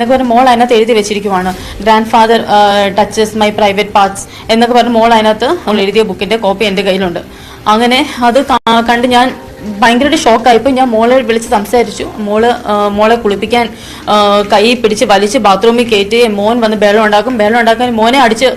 എന്നൊക്കെ പറഞ്ഞ് മോൾ അതിനകത്ത് എഴുതി വെച്ചിരിക്കുവാണ്. Grandfather touches my private parts എന്നൊക്കെ പറഞ്ഞ് മോൾ അതിനകത്ത് മോൾ എഴുതിയ ബുക്കിന്റെ കോപ്പി എന്റെ കയ്യിലുണ്ട്. അങ്ങനെ അത് കണ്ട് ഞാൻ ഭയങ്കരമായിട്ട് ഷോക്കായപ്പോൾ ഞാൻ മോളെ വിളിച്ച് സംസാരിച്ചു. മോൾ മോളെ കുളിപ്പിക്കാൻ കൈ പിടിച്ച് വലിച്ച് ബാത്റൂമിൽ കയറ്റി മോൻ വന്ന് വെള്ളം ഉണ്ടാക്കും. വെള്ളം ഉണ്ടാക്കാൻ മോനെ അടിച്ച്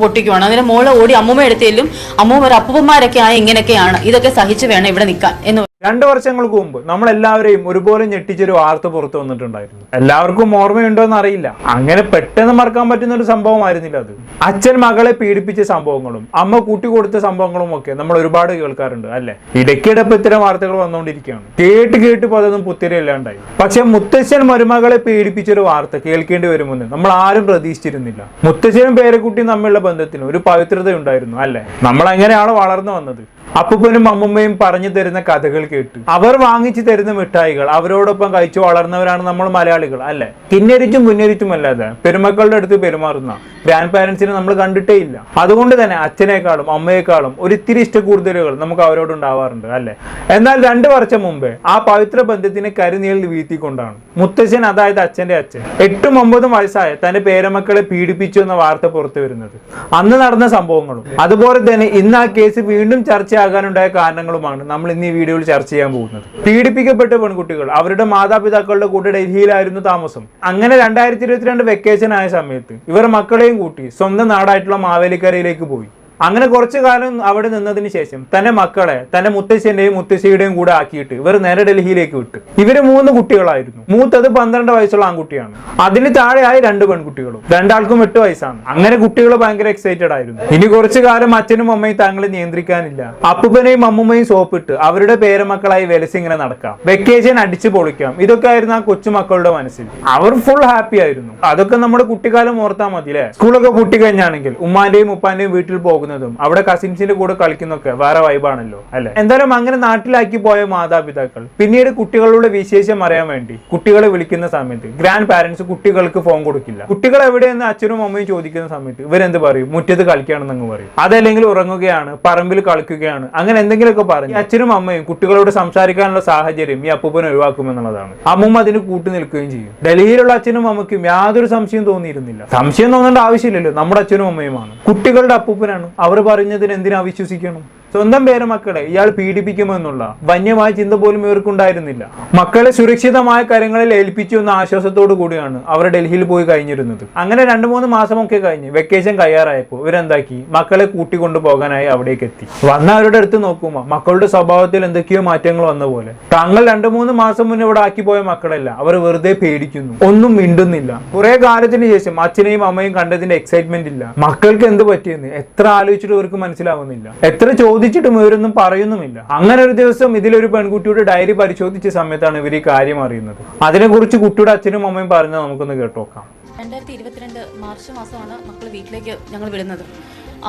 പൊട്ടിക്കുവാണ്. അങ്ങനെ മോൾ ഓടി അമ്മൂമ്മ എടുത്തേലും അമ്മൂമ്മ ഒരു അപ്പൂപ്പന്മാരൊക്കെ ആയ ഇങ്ങനെയൊക്കെയാണ്. ഇതൊക്കെ സഹിച്ച് വേണം ഇവിടെ നിൽക്കാൻ എന്ന് രണ്ട് വർഷങ്ങൾക്ക് മുമ്പ് നമ്മളെല്ലാവരെയും ഒരുപോലെ ഞെട്ടിച്ചൊരു വാർത്ത പുറത്തു വന്നിട്ടുണ്ടായിരുന്നു. എല്ലാവർക്കും ഓർമ്മയുണ്ടോ എന്ന് അറിയില്ല അങ്ങനെ പെട്ടെന്ന് മറക്കാൻ പറ്റുന്ന ഒരു സംഭവമായിരുന്നില്ല അത്. അച്ഛൻ മകളെ പീഡിപ്പിച്ച സംഭവങ്ങളും അമ്മ കൂട്ടി കൊടുത്ത സംഭവങ്ങളും ഒക്കെ നമ്മൾ ഒരുപാട് കേൾക്കാറുണ്ട് അല്ലെ? ഇടയ്ക്കിടെ ഇപ്പൊ ഇത്തരം വാർത്തകൾ വന്നുകൊണ്ടിരിക്കുകയാണ്. കേട്ട് കേട്ട് പോയതൊന്നും അതൊന്നും പുത്തിരില്ലാണ്ടായി പക്ഷെ മുത്തശ്ശൻ മരുമകളെ പീഡിപ്പിച്ച ഒരു വാർത്ത കേൾക്കേണ്ടി വരുമെന്ന് നമ്മൾ ആരും പ്രതീക്ഷിച്ചിരുന്നില്ല. മുത്തശ്ശനും പേരക്കുട്ടിയും തമ്മിലുള്ള ബന്ധത്തിന് ഒരു പവിത്രത ഉണ്ടായിരുന്നു അല്ലെ? നമ്മൾ എങ്ങനെയാണ് വളർന്നു വന്നത്. അപ്പൂപ്പനും അമ്മുമ്മയും പറഞ്ഞു തരുന്ന കഥകൾ കേട്ടു. അവർ വാങ്ങിച്ചു തരുന്ന മിഠായികൾ അവരോടൊപ്പം കഴിച്ചു വളർന്നവരാണ് നമ്മൾ മലയാളികൾ അല്ലെ? കിന്നരിച്ചും പുന്നരിച്ചും അല്ലാതെ പെരുമക്കളുടെ അടുത്ത് പെരുമാറുന്ന ഗ്രാൻഡ് പാരന്റ്സിനെ നമ്മൾ കണ്ടിട്ടേ ഇല്ല. അതുകൊണ്ട് തന്നെ അച്ഛനേക്കാളും അമ്മയെക്കാളും ഒരിത്തിരി ഇഷ്ടക്കൂടുതലുകൾ ഇഷ്ട കൂടുതലുകൾ നമുക്ക് അവരോട് ഉണ്ടാവാറുണ്ട് അല്ലെ? എന്നാൽ രണ്ടു വർഷം മുമ്പേ ആ പവിത്ര ബന്ധത്തിനെ കരുനീളിൽ വീഴ്ത്തിക്കൊണ്ടാണ് മുത്തശ്ശൻ അതായത് അച്ഛന്റെ അച്ഛൻ എട്ടും ഒമ്പതും വയസ്സായ തന്റെ പേരമക്കളെ പീഡിപ്പിച്ചു എന്ന വാർത്ത പുറത്തു വരുന്നത്. അന്ന് നടന്ന സംഭവങ്ങളും അതുപോലെ തന്നെ ഇന്ന് ആ കേസ് വീണ്ടും ചർച്ചയാകാനുണ്ടായ കാരണങ്ങളുമാണ് നമ്മൾ ഇന്ന് ഈ വീഡിയോയിൽ ചർച്ച ചെയ്യാൻ പോകുന്നത്. പീഡിപ്പിക്കപ്പെട്ട പെൺകുട്ടികൾ അവരുടെ മാതാപിതാക്കളുടെ കൂടെ ഡൽഹിയിലായിരുന്നു താമസം. അങ്ങനെ രണ്ടായിരത്തി ഇരുപത്തിരണ്ട് വെക്കേഷൻ ആയ സമയത്ത് ഇവർ മക്കളെയും കൂട്ടി സ്വന്തം നാടായിട്ടുള്ള മാവേലിക്കരയിലേക്ക് പോയി. അങ്ങനെ കുറച്ചു കാലം അവിടെ നിന്നതിന് ശേഷം തന്റെ മക്കളെ തന്റെ മുത്തശ്ശന്റെയും മുത്തശ്ശിയുടെയും കൂടെ ആക്കിയിട്ട് ഇവർ നേരെ ഡൽഹിയിലേക്ക് വിട്ടു. ഇവർ മൂന്ന് കുട്ടികളായിരുന്നു. മൂത്തത് പന്ത്രണ്ട് വയസ്സുള്ള ആൺകുട്ടിയാണ്. അതിന് താഴെയായി രണ്ട് പെൺകുട്ടികളും. രണ്ടാൾക്കും എട്ട് വയസ്സാണ്. അങ്ങനെ കുട്ടികൾ ഭയങ്കര എക്സൈറ്റഡ് ആയിരുന്നു. ഇനി കുറച്ചു കാലം അച്ഛനും അമ്മയും താങ്കളെ നിയന്ത്രിക്കാനില്ല. അപ്പൂപ്പനെയും അമ്മുമ്മയും സോപ്പിട്ട് അവരുടെ പേരമക്കളായി വെലസിങ്ങനെ നടക്കാം. വെക്കേഷൻ അടിച്ചു പൊളിക്കാം. ഇതൊക്കെ ആയിരുന്നു ആ കൊച്ചുമക്കളുടെ മനസ്സിൽ. അവർ ഫുൾ ഹാപ്പി ആയിരുന്നു. അതൊക്കെ നമ്മുടെ കുട്ടിക്കാലം ഓർത്താൽ മതി അല്ലേ സ്കൂളൊക്കെ കുട്ടി കഴിഞ്ഞാണെങ്കിൽ ഉമ്മാന്റെയും ഉപ്പാന്റെയും വീട്ടിൽ പോകുന്നതും അവിടെ കസിൻസിന്റെ കൂടെ കളിക്കുന്നൊക്കെ വേറെ വൈബാണല്ലോ അല്ലെ? എന്തായാലും അങ്ങനെ നാട്ടിലാക്കി പോയ മാതാപിതാക്കൾ. പിന്നീട് കുട്ടികളുടെ വിശേഷം അറിയാൻ വേണ്ടി കുട്ടികളെ വിളിക്കുന്ന സമയത്ത് ഗ്രാൻഡ് പാരന്റ്സ് കുട്ടികൾക്ക് ഫോൺ കൊടുക്കില്ല. കുട്ടികൾ എവിടെയെന്ന് അച്ഛനും അമ്മയും ചോദിക്കുന്ന സമയത്ത് ഇവരെന്ത് പറയും? മുറ്റത്ത് കളിക്കുകയാണെന്ന് അങ്ങ് പറയും. അതല്ലെങ്കിൽ ഉറങ്ങുകയാണ് പറമ്പിൽ കളിക്കുകയാണ് അങ്ങനെ എന്തെങ്കിലുമൊക്കെ പറഞ്ഞു അച്ഛനും അമ്മയും കുട്ടികളോട് സംസാരിക്കാനുള്ള സാഹചര്യം ഈ അപ്പൂപ്പൻ ഒഴിവാക്കുമെന്നുള്ളതാണ് അമ്മുമ്മ അതിന് കൂട്ടു നിൽക്കുകയും ചെയ്യും. ഡൽഹിയിലുള്ള അച്ഛനും അമ്മയ്ക്കും യാതൊരു സംശയം തോന്നിയിരുന്നില്ല. സംശയം തോന്നേണ്ട ആവശ്യമില്ലല്ലോ നമ്മുടെ അച്ഛനും അമ്മയുമാണ്. കുട്ടികളുടെ അപ്പൂപ്പനാണ്. അവർ പറഞ്ഞതിന് എന്തിനാ വിശ്വസിക്കണം? സ്വന്തം പേരമക്കളെ ഇയാൾ പീഡിപ്പിക്കുമെന്നുള്ള വന്യമായ ചിന്ത പോലും ഇവർക്കുണ്ടായിരുന്നില്ല. മക്കളെ സുരക്ഷിതമായ കരങ്ങളിൽ ഏൽപ്പിച്ചു എന്ന ആശ്വാസത്തോടു കൂടിയാണ് അവർ ഡൽഹിയിൽ പോയി കഴിഞ്ഞിരുന്നത്. അങ്ങനെ രണ്ടു മൂന്ന് മാസമൊക്കെ കഴിഞ്ഞ് വെക്കേഷൻ കയ്യാറായപ്പോൾ ഇവരെന്താക്കി? മക്കളെ കൂട്ടിക്കൊണ്ടു പോകാനായി അവിടേക്ക് എത്തി. വന്ന അവരുടെ അടുത്ത് നോക്കുമ്പോൾ മക്കളുടെ സ്വഭാവത്തിൽ എന്തൊക്കെയോ മാറ്റങ്ങൾ വന്ന പോലെ. താങ്കൾ രണ്ടു മൂന്ന് മാസം മുന്നേ ഇവിടെ ആക്കി പോയ മക്കളല്ല അവർ വെറുതെ പേടിക്കുന്നു. ഒന്നും മിണ്ടുന്നില്ല. കുറെ കാലത്തിന് ശേഷം അച്ഛനെയും അമ്മയും കണ്ടതിന്റെ എക്സൈറ്റ്മെന്റ് ഇല്ല. മക്കൾക്ക് എന്ത് പറ്റിയെന്ന് എത്ര ആലോചിച്ചിട്ട് ഇവർക്ക് മനസ്സിലാവുന്നില്ല. എത്ര ചോദിച്ചിട്ടും ഇവരൊന്നും പറയുന്നുമില്ല. അങ്ങനെ ഒരു ദിവസം ഇതിലൊരു പെൺകുട്ടിയുടെ ഡയറി പരിശോധിച്ച സമയത്താണ് ഇവർ ഈ കാര്യം അറിയുന്നത്. അതിനെക്കുറിച്ച് കുട്ടിയുടെ അച്ഛനും അമ്മയും പറഞ്ഞാൽ നമുക്കൊന്ന് കേട്ടോക്കാം. രണ്ടായിരത്തി ഇരുപത്തിരണ്ട് മാർച്ച് മാസമാണ് മക്കൾ വീട്ടിലേക്ക് ഞങ്ങൾ വിടുന്നത്.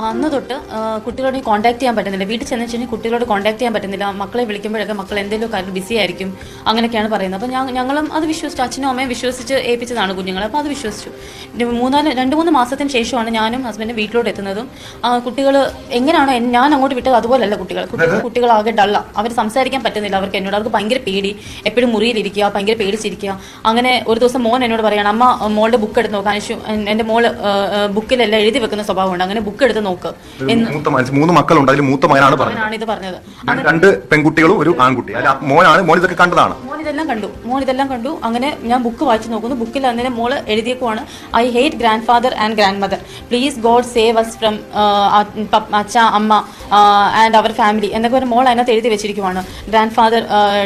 അന്ന് തൊട്ട് കുട്ടികളോട് കോൺടാക്ട് ചെയ്യാൻ പറ്റുന്നില്ല. വീട്ടിൽ ചെന്ന് വെച്ചാൽ കുട്ടികളോട് കോൺടാക്ട് ചെയ്യാൻ പറ്റുന്നില്ല. മക്കളെ വിളിക്കുമ്പോഴൊക്കെ മക്കൾ എന്തെങ്കിലും കാര്യം ബിസി ആയിരിക്കും. അങ്ങനെയൊക്കെയാണ് പറയുന്നത്. അപ്പോൾ ഞങ്ങളും അത് വിശ്വസിച്ചു. അച്ഛനും അമ്മയും വിശ്വസിച്ച് ഏൽപ്പിച്ചതാണ് കുഞ്ഞുങ്ങളെ. അപ്പോൾ അത് വിശ്വസിച്ചു. മൂന്നാൽ രണ്ട് മൂന്ന് മാസത്തിന് ശേഷമാണ് ഞാനും ഹസ്ബൻഡും വീട്ടിലോട്ട് എത്തുന്നതും. കുട്ടികൾ എങ്ങനെയാണോ ഞാൻ അങ്ങോട്ട് വിട്ടത് അതുപോലല്ല കുട്ടികൾ കുട്ടികൾ കുട്ടികളാകെ ഡള്ള അവർ സംസാരിക്കാൻ പറ്റുന്നില്ല അവർക്ക് എന്നോട്. അവർക്ക് ഭയങ്കര പേടി. എപ്പോഴും മുറിയിലിരിക്കുക ഭയങ്കര പേടിച്ചിരിക്കുക. അങ്ങനെ ഒരു ദിവസം മോൻ എന്നോട് പറയണം അമ്മ മോളുടെ ബുക്ക് എടുത്ത് നോക്കാൻ എന്റെ മോൾ ബുക്കിലെല്ലാം എഴുതി വെക്കുന്ന സ്വഭാവമുണ്ട്. അങ്ങനെ ബുക്ക് എടുത്ത് നോക്ക്. മൂത്ത മൂന്ന് മക്കളുണ്ട്. അതിൽ മൂത്ത മകനാണ് പറഞ്ഞത്. ഇത് പറഞ്ഞത്. രണ്ട് പെൺകുട്ടികളും ഒരു ആൺകുട്ടി. അല്ല മോനാണ് മോൻ ഇതൊക്കെ കണ്ടതാണ്. മോൻ ഇതെല്ലാം കണ്ടു. മോൻ ഇതെല്ലാം കണ്ടു. അങ്ങനെ ഞാൻ ബുക്ക് വായിച്ചു നോക്കുന്നു. ബുക്കിൽ അങ്ങനെ മോൾ എഴുതിയേക്കുവാണ്. I hate grandfather and grandmother please God save us from അച്ഛ അമ്മ ആൻഡ് അവർ ഫാമിലി എന്നൊക്കെ പറഞ്ഞ് മോൾ അതിനകത്ത് എഴുതി വെച്ചിരിക്കുവാണ്. Grandfather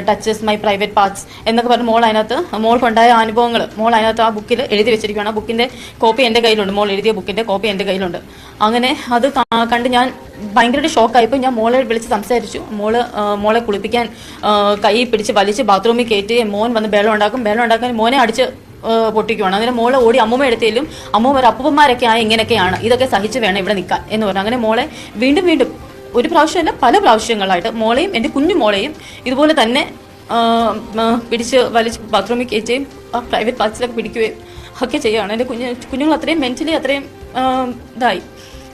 touches my private parts എന്നൊക്കെ പറഞ്ഞ് മോൾ അതിനകത്ത് മോൾക്കുണ്ടായ അനുഭവങ്ങൾ മോൾ അതിനകത്ത് ആ ബുക്കിൽ എഴുതി വെച്ചിരിക്കുകയാണ് ആ ബുക്കിന്റെ കോപ്പി എന്റെ കയ്യിലുണ്ട്. മോൾ എഴുതിയ ബുക്കിന്റെ കോപ്പി എന്റെ കയ്യിലുണ്ട്. അങ്ങനെ അത് കണ്ട് ഞാൻ ഭയങ്കരമായിട്ട് ഷോക്കായപ്പോൾ ഞാൻ മോളെ വിളിച്ച് സംസാരിച്ചു. മോൾ മോളെ കുളിപ്പിക്കാൻ കൈ പിടിച്ച് വലിച്ച് ബാത്റൂമിൽ കയറ്റി മോൻ വന്ന് ബേളം ഉണ്ടാക്കും. ബേളം ഉണ്ടാക്കാൻ മോനെ അടിച്ച് പൊട്ടിക്കുവാണ്. അങ്ങനെ മോളെ ഓടി അമ്മൂമ്മ എടുത്തേലും അമ്മൂമ്മ അപ്പൂപ്പന്മാരൊക്കെ ആയ ഇങ്ങനെയൊക്കെയാണ്. ഇതൊക്കെ സഹിച്ച് വേണം ഇവിടെ നിൽക്കാൻ എന്ന് പറഞ്ഞു. അങ്ങനെ മോളെ വീണ്ടും വീണ്ടും ഒരു പ്രാവശ്യമല്ല പല പ്രാവശ്യങ്ങളായിട്ട് മോളെയും എന്റെ കുഞ്ഞു മോളെയും ഇതുപോലെ തന്നെ പിടിച്ച് വലിച്ച് ബാത്റൂമിൽ കയറ്റുകയും പ്രൈവറ്റ് പാർട്സിലൊക്കെ പിടിക്കുകയും ഒക്കെ ചെയ്യുകയാണ്. എന്റെ കുഞ്ഞു കുഞ്ഞുങ്ങൾ അത്രയും മെന്റലി അത്രയും ഇതായി.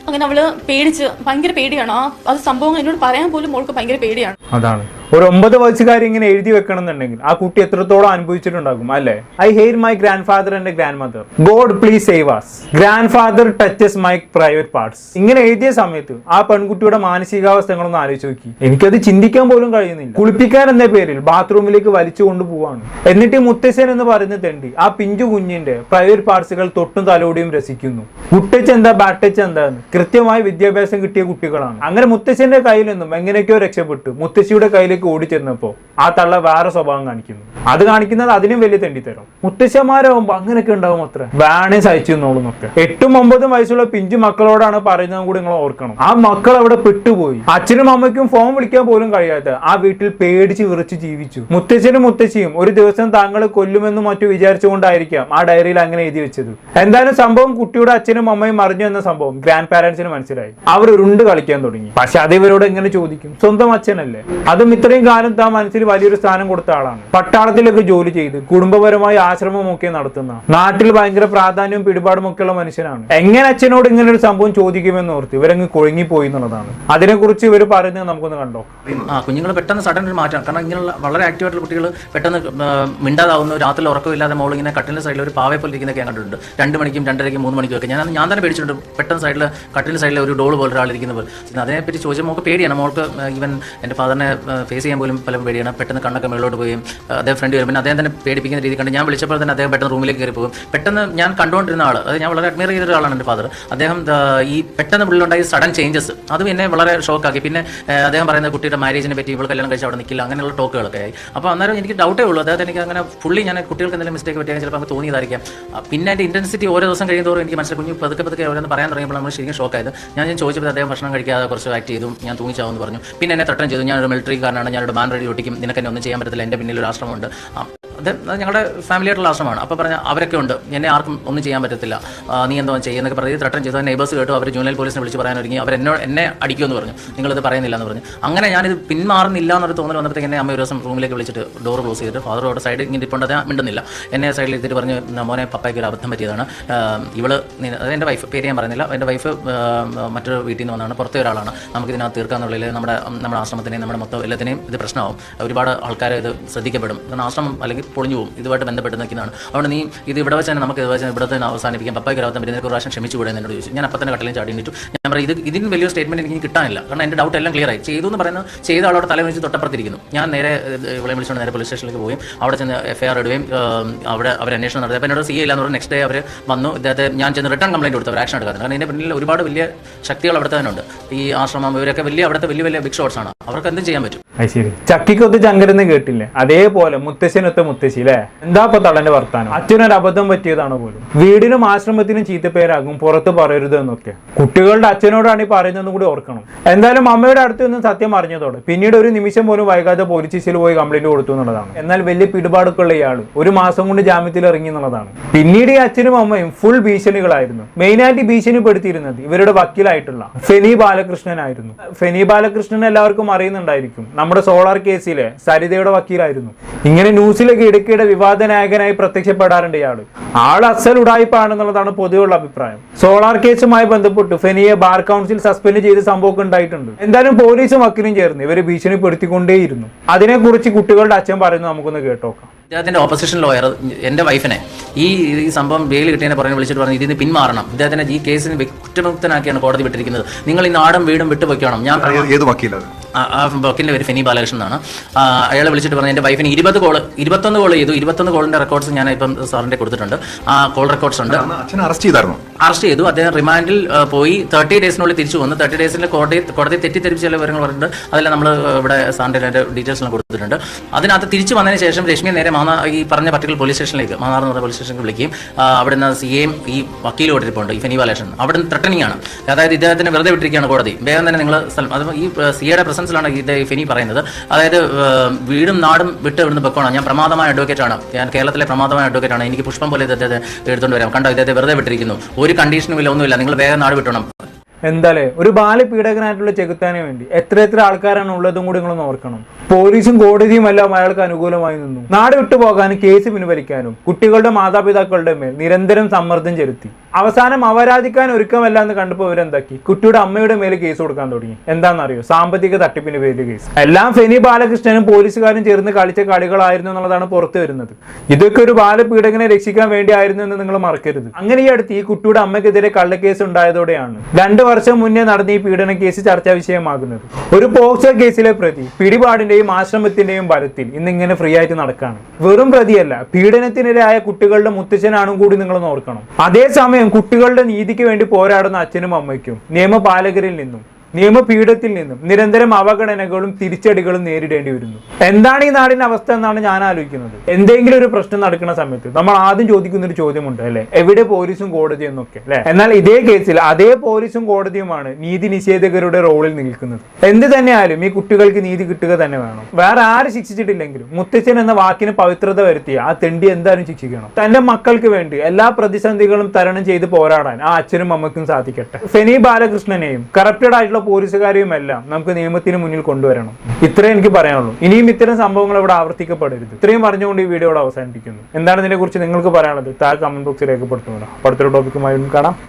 അങ്ങനെ അവൾ പേടിച്ച് ഭയങ്കര പേടിയാണ്. ആ അത് സംഭവങ്ങൾ എന്നോട് പറയാൻ പോലും മോൾക്ക് ഭയങ്കര പേടിയാണ്. അതാണ്. ഒരു ഒമ്പത് വയസ്സുകാരി ഇങ്ങനെ എഴുതി വെക്കണം എന്നുണ്ടെങ്കിൽ ആ കുട്ടി എത്രത്തോളം അനുഭവിച്ചിട്ടുണ്ടാകും അല്ലേ? I hate my grandfather and grandmother God please save us grandfather touches my private parts ഇങ്ങനെ എഴുതിയ സമയത്ത് ആ പെൺകുട്ടിയുടെ മാനസികാവസ്ഥകളൊന്ന് ആലോചിച്ച് നോക്കി. എനിക്കത് ചിന്തിക്കാൻ പോലും കഴിയുന്നില്ല. കുളിപ്പിക്കാൻ എന്ന പേരിൽ ബാത്റൂമിലേക്ക് വലിച്ചു കൊണ്ടുപോവാണ്. എന്നിട്ട് മുത്തശ്ശൻ എന്ന് പറയുന്ന തെണ്ടി ആ പിഞ്ചു കുഞ്ഞിന്റെ പ്രൈവറ്റ് പാർട്സുകൾ തൊട്ടും തലോടിയും രസിക്കുന്നു. മുട്ടച്ച് എന്താ ബാട്ടച്ച് എന്താന്ന് കൃത്യമായി വിദ്യാഭ്യാസം കിട്ടിയ കുട്ടികളാണ്. അങ്ങനെ മുത്തശ്ശന്റെ കയ്യിൽ നിന്നും എങ്ങനെയൊക്കെയോ രക്ഷപ്പെട്ടു. മുത്തശ്ശിയുടെ കയ്യിലേക്ക് ഓടിച്ചെന്നപ്പോ ആ തള്ള വേറെ സ്വഭാവം കാണിക്കുന്നു. അത് കാണിക്കുന്നത് അതിനും വലിയ തെണ്ടിത്തരം. മുത്തശ്ശന്മാരാകുമ്പോ അങ്ങനെയൊക്കെ ഉണ്ടാവും അത്ര. വേണേ സഹിച്ചു എന്നോളുന്നൊക്കെ എട്ടും ഒമ്പതും വയസ്സുള്ള പിഞ്ചു മക്കളോടാണ് പറയുന്നത് കൂടി നിങ്ങൾ ഓർക്കണം. ആ മക്കൾ അവിടെ പെട്ടുപോയി. അച്ഛനും അമ്മയ്ക്കും ഫോൺ വിളിക്കാൻ പോലും കഴിയാത്ത ആ വീട്ടിൽ പേടിച്ച് വിറച്ച് ജീവിച്ചു. മുത്തശ്ശനും മുത്തശ്ശിയും ഒരു ദിവസം താങ്കളെ കൊല്ലുമെന്നും മറ്റു വിചാരിച്ചുകൊണ്ടായിരിക്കാം ആ ഡയറിയിൽ അങ്ങനെ എഴുതി വെച്ചത്. എന്തായാലും സംഭവം കുട്ടിയുടെ അച്ഛനും അമ്മയും അറിഞ്ഞു എന്ന സംഭവം ഗ്രാൻഡ് പാരന്റ്സിന് മനസ്സിലായി. അവർ ഉരുണ്ട് കളിക്കാൻ തുടങ്ങി. പക്ഷെ അത് ഇവരോട് എങ്ങനെ ചോദിക്കും? സ്വന്തം അച്ഛനല്ലേ? അതും ഇത്രയും കാലം താൻ മനസ്സിൽ വലിയൊരു സ്ഥാനം കൊടുത്ത ആളാണ്. പട്ടാളത്തിലൊക്കെ ജോലി ചെയ്ത് കുടുംബപരമായി ആശ്രമമൊക്കെ നടത്തുന്ന നാട്ടിൽ ഭയങ്കര പ്രാധാന്യവും പിടിപാടും ഉള്ള മനുഷ്യനാണ്. എങ്ങനെ അച്ഛനോട് ഇങ്ങനെ ഒരു സംഭവം ചോദിക്കുമെന്ന് ഓർത്ത് ഇവരങ്ങ് കുഴങ്ങിപ്പോയി എന്നുള്ളതാണ്. അതിനെക്കുറിച്ച് ഇവർ പറയുന്നത് നമുക്കൊന്ന് കണ്ടോ? ആ കുഞ്ഞുങ്ങൾ പെട്ടെന്ന് സഡൻ ഒരു മാറ്റം കാരണം ഇങ്ങനെയുള്ള വളരെ ആക്റ്റീവായിട്ടുള്ള കുട്ടികൾ പെട്ടെന്ന് മിണ്ടാതാവുന്ന രാത്രി ഉറക്കമില്ലാതെ മോൾ ഇങ്ങനെ കട്ടിലിന്റെ സൈഡിൽ ഒരു പാവയെ പോലെ ഇരിക്കുന്നൊക്കെ കണ്ടിട്ടുണ്ട്. രണ്ട് മണിക്കും രണ്ടരയ്ക്കും മൂന്ന് മണിക്കും ഒക്കെ. ഞാൻ ഞാൻ തന്നെ പേടിച്ചിട്ടുണ്ട്. പെട്ടെന്ന് സൈഡിൽ കട്ടിലിന്റെ സൈഡിൽ ഒരു ഡോൾ പോലെ ഒരാൾ പോലെ. അതിനെപ്പറ്റി ചോദിച്ചാൽ മോൾക്ക് പേടിയാണ്. മോൾക്ക് ഈവൻ എന്റെ ഫാദറിനെ ഫേസ് ചെയ്യാൻ പോലും പല പേടിയാണ്. പെട്ടെന്ന് കണ്ണൊക്കെ മേളോട്ട് പോയി അദ്ദേഹം ഫ്രണ്ട് വരും. പിന്നെ അദ്ദേഹം തന്നെ പേടിപ്പിക്കുന്ന രീതി കണ്ട് ഞാൻ വിളിച്ചപ്പോൾ തന്നെ അദ്ദേഹം പെട്ടെന്ന് റൂമിലേക്ക് കയറി പോകും. പെട്ടെന്ന് ഞാൻ കണ്ടുകൊണ്ടിരുന്ന ആൾ അത് ഞാൻ വളരെ അഡ്മയർ ചെയ്ത ഒരാളാണ് എന്റെ ഫാദർ അദ്ദേഹം ഈ പെട്ടെന്ന് പുള്ളിലുണ്ടായ സഡൻ ചേഞ്ചസ് അതും എന്നെ വളരെ ഷോക്കാക്കി പിന്നെ അദ്ദേഹം പറയുന്ന കുട്ടിയുടെ മാരേജിനെ പറ്റി ഇവൾ കല്യാണം കഴിച്ച് അവിടെ നിൽക്കില്ല അങ്ങനെയുള്ള ടോക്കുകളൊക്കെ ആയി. അപ്പോൾ അന്നേരം എനിക്ക് ഡൗട്ടേ ഉള്ളൂ. അദ്ദേഹത്തെ എനിക്ക് അങ്ങനെ ഫുള്ളി ഞാൻ കുട്ടികൾക്ക് എന്തെങ്കിലും മിസ്റ്റേക്ക് പറ്റിയാൽ ചിലപ്പോൾ അങ്ങ് തോന്നിയതായിരിക്കാം. പിന്നെ അതിന്റെ ഇന്റൻസിറ്റി ഓരോ ദിവസം കഴിയുന്നതോറും എനിക്ക് മനസ്സിലായി. കുഞ്ഞു പതുക്കെ പതുക്കെ അവരെന്ന് പറയാൻ തുടങ്ങിയപ്പോൾ നമ്മൾ ശരിക്കും ഷോക്കായത് ഞാൻ ഞാൻ ചോദിച്ചപ്പോൾ അദ്ദേഹം ഭക്ഷണം കഴിക്കാതെ കുറച്ച് ആക്ട് ചെയ്തു. ഞാൻ തൂങ്ങിച്ചാവെന്ന് പറഞ്ഞു. പിന്നെ എന്നെ തട്ടം ചെയ്തു. ഞാൻ ഒരു മിലിറ്ററി മിലിറ്ററിക്കാരനാണ് ഞാനൊരു മാൻ റെഡി ഒട്ടിക്കും. നിനക്ക് ഒന്നും ചെയ്യാൻ പറ്റത്തില്ല. എന്റെ പിന്നിൽ ഒരു ആ, അത് ഞങ്ങളുടെ ഫാമിലി ആയിട്ടുള്ള ആശ്രമമാണ്. അപ്പോൾ പറഞ്ഞ അവരൊക്കെ ഉണ്ട്. എന്നെ ആർക്കും ഒന്നും ചെയ്യാൻ പറ്റത്തില്ല. നീ എന്തോ ചെയ്യുന്നൊക്കെ പറഞ്ഞ് ത്രട്ടൻ ചെയ്തു. നെയ്ബേഴ്സ് കേട്ടു. അവർ ജൂനിയൽ പോലീസിനെ വിളിച്ച് പറയാൻ ഒരുങ്ങി. അവർ എന്നോട് എന്നെ അടിക്കുമെന്ന് പറഞ്ഞു. നിങ്ങളിത് പറയുന്നില്ല എന്ന് പറഞ്ഞു. അങ്ങനെ ഞാനിത് പിന്മാറുന്നില്ല എന്നൊരു തോന്നൽ വന്നപ്പോഴത്തേക്ക് എന്നെ അമ്മ ഒരു ദിവസം റൂമിലേക്ക് വിളിച്ചിട്ട് ഡോർ ക്ലോസ് ചെയ്തിട്ട് ഫാദർ ഫാദറോട് സൈഡ് ഇങ്ങനെ ഇപ്പോൾ അത് മിണ്ടുന്നില്ല. എന്നെ സൈഡിൽ എത്തിയിട്ട് പറഞ്ഞു "ന- മോനെ പപ്പയ്ക്ക് ഒരു അബദ്ധം പറ്റിയതാണ്. ഇവൾ അത് എന്റെ വൈഫ് പേര് ഞാൻ പറയുന്നില്ല. എന്റെ വൈഫ് മറ്റൊരു വീട്ടിൽ നിന്ന് വന്നതാണ്. പുറത്തെ ഒരാളാണ്. നമുക്ക് ഇതിനകത്ത് തീർക്കാന്നുള്ളിൽ നമ്മുടെ നമ്മുടെ ആശ്രമത്തിനെയും നമ്മുടെ മൊത്തം എല്ലാത്തിനെയും ഇത് പ്രശ്നമാവും. ഒരുപാട് ആൾക്കാരെ ഇത് ശ്രദ്ധിക്കപ്പെടും. കാരണം ആശ്രമം അല്ലെങ്കിൽ പൊളിഞ്ഞു പോകും. ഇതുമായിട്ട് ബന്ധപ്പെട്ട് നിൽക്കുന്നതാണ്. അതുകൊണ്ട് നീ ഇത് ഇവിടെ വെച്ചാൽ നമുക്ക് ഇത് വെച്ചാൽ ഇവിടെ തന്നെ അവസാനിപ്പിക്കാം. പപ്പായ്ക്ക് ഒരു അബദ്ധം പറ്റി നിനക്ക് ഒരു പ്രാവശ്യം ക്ഷമിച്ചു കൂടെ എന്നോട് ചോദിച്ചു. ഞാൻ അപ്പം തന്നെ കട്ടലും ചാടി നിന്നിട്ടു. ഞാൻ പറയും ഇത് ഇതിന് വലിയ സ്റ്റേറ്റ്മെന്റ് എനിക്ക് കിട്ടാനില്ല. കാരണം എന്റെ ഡൗട്ട് എല്ലാം ക്ലിയർ ആയി. ചെയ്തു എന്ന് പറയുന്നത് ചെയ്ത ആളോട് തല വിളിച്ച് തൊട്ടപ്പുറത്തിരിക്കുന്നു. ഞാൻ നേരെ ഇവളെ വിളിച്ചുകൊണ്ട് നേരെ പോലീസ് സ്റ്റേഷനിലേക്ക് പോയി അവിടെ ചെന്ന് എഫ് ഐ ആർ ഇടുകയും അവിടെ അവർ അന്വേഷണം നടത്തി. അപ്പോൾ എന്നോട് സി ഇല്ല എന്ന് പറഞ്ഞാൽ നെക്സ്റ്റ് ഡേ അവർ വന്നു. ഇദ്ദേഹത്തെ ഞാൻ ചെന്ന് റിട്ടേൺ കംപ്ലൈന്റ് കൊടുത്തു. അവർ ആക്ഷൻ എടുക്കാൻ കാരണം ഇതിന്റെ പിന്നിൽ ഒരുപാട് വലിയ ശക്തികൾ അവിടെ തന്നെ ഉണ്ട്. ഈ ആശ്രമം ഇവരൊക്കെ വലിയ അവിടുത്തെ വലിയ വലിയ ബിഗ് ഷോട്ട്സ് ആണ്. അവർക്ക് എന്തും ചെയ്യാൻ പറ്റും. ചക്കിക്കൊത്ത് ചങ്കരെന്ന് കേട്ടില്ലേ? അതേപോലെ മുത്തശ്ശനൊത്ത മുത്തശ്ശി അല്ലേ എന്താ ഇപ്പൊ തള്ളന്റെ വർത്താനം? അച്ഛനൊരു അബദ്ധം പറ്റിയതാണ് പോലും? വീടിനും ആശ്രമത്തിനും ചീത്തപ്പേരാകും പുറത്ത് പറയരുത് എന്നൊക്കെ. കുട്ടികളുടെ അച്ഛനോടാണ് ഈ പറയുന്നതെന്ന് കൂടി ഓർക്കണം. എന്തായാലും അമ്മയുടെ അടുത്ത് നിന്നും സത്യം അറിഞ്ഞതോടെ പിന്നീട് ഒരു നിമിഷം പോലും വൈകാതെ പോലീസ് സ്റ്റേഷനിൽ പോയി കംപ്ലൈന്റ് കൊടുത്തു എന്നുള്ളതാണ്. എന്നാൽ വലിയ പിടിപാടൊക്കെ ഇയാൾ ഒരു മാസം കൊണ്ട് ജാമ്യത്തിൽ ഇറങ്ങി എന്നുള്ളതാണ്. പിന്നീട് ഈ അച്ഛനും അമ്മയും ഫുൾ ഭീഷണികളായിരുന്നു. മെയിനായിട്ട് ഭീഷണിപ്പെടുത്തിയിരുന്നത് ഇവരുടെ വക്കീലായിട്ടുള്ള ഫെനി ബാലകൃഷ്ണനായിരുന്നു. ഫെനി ബാലകൃഷ്ണൻ എല്ലാവർക്കും അറിയുന്നുണ്ടായിരിക്കും. നമ്മുടെ സോളാർ കേസിലെ സരിതയുടെ വക്കീലായിരുന്നു. ഇങ്ങനെ ന്യൂസിലൊക്കെ ഇടയ്ക്കിടെ വിവാദ നായകനായി പ്രത്യക്ഷപ്പെടാറുണ്ട് ഇയാൾ ആൾ അസൽ ഉടായ്പാണെന്നുള്ളതാണ് പൊതുവെയുള്ള അഭിപ്രായം. സോളാർ കേസുമായി ബന്ധപ്പെട്ട് ഫെനിയെ ബാർ കൗൺസിൽ സസ്പെൻഡ് ചെയ്ത് സംഭവമൊക്കെ ഉണ്ടായിട്ടുണ്ട്. എന്തായാലും പോലീസും വക്കീലും ചേർന്ന് ഇവരെ ഭീഷണിപ്പെടുത്തിക്കൊണ്ടേയിരുന്നു. അതിനെക്കുറിച്ച് കുട്ടികളുടെ അച്ഛൻ പറയുന്നത് നമുക്കൊന്ന് കേട്ടോക്കാം. ഇദ്ദേഹത്തിന്റെ ഓപ്പോസിഷൻ ലോയർ എന്റെ വൈഫിനെ ഈ ഈ സംഭവം ബെയിൽ കിട്ടിയതിനെ പറഞ്ഞു വിളിച്ചിട്ട് പറഞ്ഞു ഇതിന് പിന്മാറണം. ഇദ്ദേഹത്തിന്റെ ഈ കേസിന് കുറ്റമുക്തനാക്കിയാണ് കോടതി വിട്ടിരിക്കുന്നത്. നിങ്ങൾ ഈ നാടും വീടും വിട്ടുവെക്കണം ഞാൻ ഏത് ആ വക്കീലിന്റെ പേര് ഫെനി ബാലകൃഷ്ണൻ ആണ് അയാളെ വിളിച്ചിട്ട് പറഞ്ഞു എന്റെ വൈഫിന് ഇരുപത് കോൾ ഇരുപത്തൊന്ന് കോൾ ചെയ്തു. ഇരുപത്തൊന്ന് കോളിന്റെ റെക്കോർഡ്സ് ഞാൻ ഇപ്പം സാറിന്റെ കൊടുത്തിട്ടുണ്ട്. ആ കോൾ റെക്കോർഡ്സ് ഉണ്ട്. അച്ഛൻ അറസ്റ്റ് ചെയ്തായിരുന്നു? അറസ്റ്റ് ചെയ്തു. അദ്ദേഹം റിമാൻഡിൽ പോയി. തേർട്ടി ഡേയ്സിനുള്ളിൽ തിരിച്ചു വന്നു. തേർട്ടി ഡേയ്സിൽ കോടതി കോടതി തെറ്റിദ്ധരിപ്പിച്ച ചില വിവരങ്ങൾ പറഞ്ഞിട്ടുണ്ട്. അതെല്ലാം നമ്മൾ ഇവിടെ സാറിന്റെ ഡീറ്റെയിൽസ് എല്ലാം കൊടുത്തിട്ടുണ്ട്. അതിനകത്ത് തിരിച്ചു വന്നതിന് ശേഷം രശ്മി നേരെ മാന്നാ ഈ പറഞ്ഞ പർട്ടിക്കുലർ പോലീസ് സ്റ്റേഷനിലേക്ക് മാന്നാർ എന്ന് പറഞ്ഞ പോലീസ് സ്റ്റേഷനിൽ വിളിക്കുകയും അവിടെ നിന്ന് സി എയും ഈ വക്കീലും കൊടുത്തിട്ടുണ്ട് ഈ ഫെനി ബാലേഷൻ അവിടെ നിന്ന് ത്രട്ടനിങ് ആണ്. അതായത് ഇദ്ദേഹത്തിന് വെറുതെ വിട്ടിരിക്കുകയാണ് കോടതി. വേഗം തന്നെ നിങ്ങൾ സ്ഥലം അത് ഈ സിയുടെ പ്രസൻസിലാണ് ഇത് ഫെനി പറയുന്നത്. അതായത് വീടും നാടും വിട്ട് ഇവിടുന്ന് പൊക്കോണം. ഞാൻ പ്രമാദമായ അഡ്വക്കേറ്റ് ആണ്. ഞാൻ കേരളത്തിലെ പ്രമാദമായ അഡ്വക്കേറ്റ് ആണ്. എനിക്ക് പുഷ്പം പോലെ ഇദ്ദേഹത്തെ എടുത്തുകൊണ്ട് വരാം. കണ്ടോ ഇദ്ദേഹത്തെ വെറുതെ വിട്ടിരിക്കുന്നു. ഒരു കണ്ടീഷനും ഇല്ല ഒന്നുമില്ല. നിങ്ങൾ വേഗം നാട് വിട്ടോണം. എന്താലേ ഒരു ബാലപീഡകനായിട്ടുള്ള ചെകുത്താനെ വേണ്ടി എത്ര എത്ര ആൾക്കാരാണ് ഉള്ളതും കൂടി നിങ്ങളൊന്ന് ഓർക്കണം. പോലീസും കോടതിയും എല്ലാം അയാൾക്ക് അനുകൂലമായി നിന്നു. നാട് വിട്ടുപോകാനും കേസ് പിൻവലിക്കാനും കുട്ടികളുടെ മാതാപിതാക്കളുടെ മേൽ നിരന്തരം സമ്മർദ്ദം ചെലുത്തി. അവസാനം അവരാധിക്കാൻ ഒരുക്കമല്ല എന്ന് കണ്ടപ്പോൾ ഇവരെന്താക്കി? കുട്ടിയുടെ അമ്മയുടെ മേൽ കേസ് കൊടുക്കാൻ തുടങ്ങി. എന്താണെന്നറിയോ? സാമ്പത്തിക തട്ടിപ്പിന്റെ പേരിൽ കേസ്. എല്ലാം ഫെനി ബാലകൃഷ്ണനും പോലീസുകാരും ചേർന്ന് കളിച്ച കളികളായിരുന്നു എന്നുള്ളതാണ് പുറത്തു വരുന്നത്. ഇതൊക്കെ ഒരു ബാലപീഡകനെ രക്ഷിക്കാൻ വേണ്ടിയായിരുന്നു എന്ന് നിങ്ങൾ മറക്കരുത്. അങ്ങനെ ഈ അടുത്ത് ഈ കുട്ടിയുടെ അമ്മയ്ക്കെതിരെ കള്ളക്കേസ് ഉണ്ടായതോടെയാണ് രണ്ട് വർഷം മുന്നേ നടന്ന ഈ പീഡന കേസ് ചർച്ചാ വിഷയമാകുന്നത്. ഒരു പോക്സോ കേസിലെ പ്രതി പിടിപാടിന്റെയും ആശ്രമത്തിന്റെയും ബലത്തിൽ ഇന്നിങ്ങനെ ഫ്രീ ആയിട്ട് നടക്കാണ്. വെറും പ്രതിയല്ല പീഡനത്തിനിരയായ കുട്ടികളുടെ മുത്തച്ഛനാണും കൂടി നിങ്ങൾ ഓർക്കണം. അതേസമയം കുട്ടികളുടെ നീതിക്ക് വേണ്ടി പോരാടുന്ന അച്ഛനും അമ്മയ്ക്കും നിയമപാലകരിൽ നിന്നും നിയമപീഠത്തിൽ നിന്നും നിരന്തരം അവഗണനകളും തിരിച്ചടികളും നേരിടേണ്ടി വരുന്നു. എന്താണ് ഈ നാടിന്റെ അവസ്ഥ എന്നാണ് ഞാൻ ആലോചിക്കുന്നത്. എന്തെങ്കിലും ഒരു പ്രശ്നം നടക്കുന്ന സമയത്ത് നമ്മൾ ആദ്യം ചോദിക്കുന്ന ഒരു ചോദ്യമുണ്ട് അല്ലെ? എവിടെ പോലീസും കോടതിയും എന്നൊക്കെ അല്ലെ? എന്നാൽ ഇതേ കേസിൽ അതേ പോലീസും കോടതിയുമാണ് നീതി നിഷേധകരുടെ റോളിൽ നിൽക്കുന്നത്. എന്ത് തന്നെയായാലും ഈ കുട്ടികൾക്ക് നീതി കിട്ടുക തന്നെ വേണം. വേറെ ആര് ശിക്ഷിച്ചിട്ടില്ലെങ്കിലും മുത്തച്ഛൻ എന്ന വാക്കിന് പവിത്രത വരുത്തിയ ആ തെണ്ടി എന്തായാലും ശിക്ഷിക്കണം. തന്റെ മക്കൾക്ക് വേണ്ടി എല്ലാ പ്രതിസന്ധികളും തരണം ചെയ്ത് പോരാടാൻ ആ അച്ഛനും അമ്മയ്ക്കും സാധിക്കട്ടെ. ഫെനി ബാലകൃഷ്ണനെയും കറപ്റ്റഡ് ആയിട്ടുള്ള പോലീസുകാരെയും എല്ലാം നമുക്ക് നിയമത്തിന് മുന്നിൽ കൊണ്ടുവരണം. ഇത്രയും എനിക്ക് പറയാനുള്ളൂ. ഇനിയും ഇത്തരം സംഭവങ്ങൾ ഇവിടെ ആവർത്തിക്കപ്പെടരുത്. ഇത്രയും പറഞ്ഞുകൊണ്ട് ഈ വീഡിയോ ഇവിടെ അവസാനിപ്പിക്കുന്നു. എന്താണ് ഇതിനെക്കുറിച്ച് നിങ്ങൾക്ക് പറയാനുള്ളത്? താഴെ കമന്റ് ബോക്സിൽ രേഖപ്പെടുത്തുമല്ലോ അടുത്തൊരു ടോപ്പിക്കുമായി കാണാം.